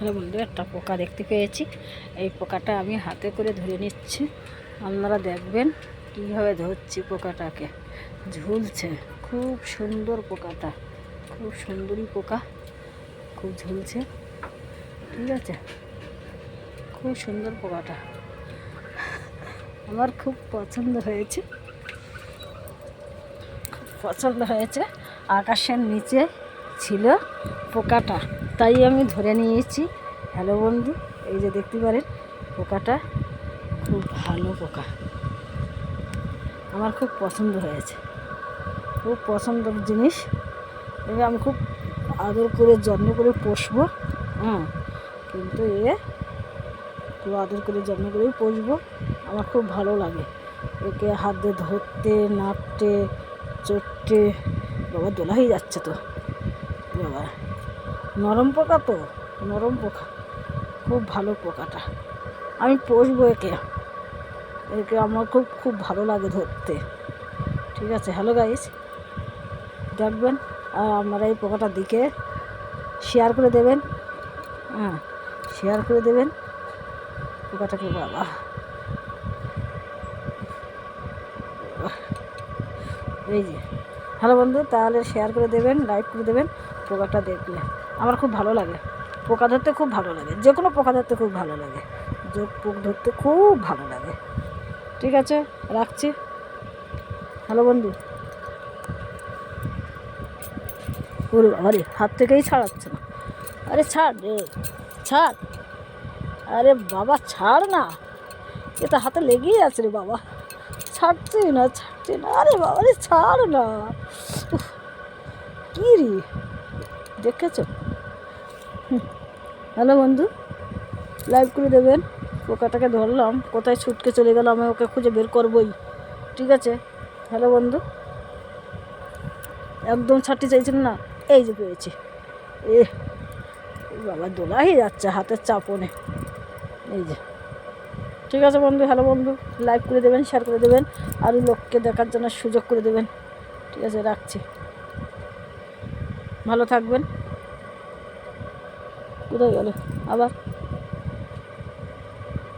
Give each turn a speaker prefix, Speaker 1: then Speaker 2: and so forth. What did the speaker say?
Speaker 1: Hello বন্ধু, একটা পোকা দেখতে পেয়েছি। এই পোকাটা আমি হাতে করে ধরে নিচ্ছি। আপনারা দেখবেন কীভাবে ধরছি পোকাটাকে। ঝুলছে। খুব সুন্দর পোকাটা। খুব সুন্দরী পোকা। খুব ঝুলছে। ঠিক আছে? খুব সুন্দর পোকাটা। আমার খুব পছন্দ হয়েছে। খুব পছন্দ হয়েছে। আকাশের নিচে ছিল পোকাটা। তাই আমি ধরে নিয়েছি। হ্যালো বন্ধু, এই যে দেখতে পারেন, পোকাটা খুব ভালো পোকা। আমার খুব পছন্দ হয়েছে। খুব পছন্দের জিনিস। এবার আমি খুব আদর করে, যত্ন করে পুষবো হ্যাঁ কিন্তু এ খুব আদর করে, যত্ন করেই পুষবো, আমার খুব ভালো লাগে। একে হাত দিয়ে ধরতে, নাড়তে, চড়তে, বাবা দোলা হয়ে যাচ্ছে তো। বাবা। নরম পোকা তো? নরম পোকা। খুব ভালো পোকাটা। আমি পুষবো একে। একে আমার খুব খুব ভালো লাগে ধরতে। ঠিক আছে হ্যালো গাইস দেখবেন আর আপনারা এই পোকাটার দিকে শেয়ার করে দেবেন। হ্যাঁ শেয়ার করে দেবেন। পোকাটাকে বাবা। এই যে। হ্যালো বন্ধু, তাহলে শেয়ার করে দেবেন লাইক করে দেবেন, পোকাটা দেখলে। আমার খুব ভালো লাগে। পোকা ধরতে খুব ভালো লাগে। যে কোনো পোকা ধরতে খুব ভালো লাগে। যে পোক ধরতে খুব ভালো লাগে। ঠিক আছে? রাখছি। হ্যালো বন্ধু। ওরে বাবা রে, হাত থেকেই ছাড়াচ্ছে না। আরে ছাড় রে, ছাড়। আরে বাবা, ছাড় না। এ তো হাতে লেগেই আছে রে বাবা। ছাড়ছে না ছাড়ছে না। আরে বাবা রে, ছাড় না। কি রে? দেখেছ। হ্যালো বন্ধু লাইভ করে দেবেন। পোকাটাকে ধরলাম, কোথায় ছুটকে চলে গেল, আমি ওকে খুঁজে বের করবই। ঠিক আছে? হ্যালো বন্ধু, একদম ছাড়তে চাইছেন না? এই যে পেয়েছি। এ বাবা দোলাই যাচ্ছে হাতের চাপনে। এই যে। ঠিক আছে বন্ধু, হ্যালো বন্ধু লাইক করে দেবেন শেয়ার করে দেবেন আরও লোককে দেখার জন্য সুযোগ করে দেবেন। ঠিক আছে, রাখছি। ভালো থাকবেন। কোথায় গেল আবার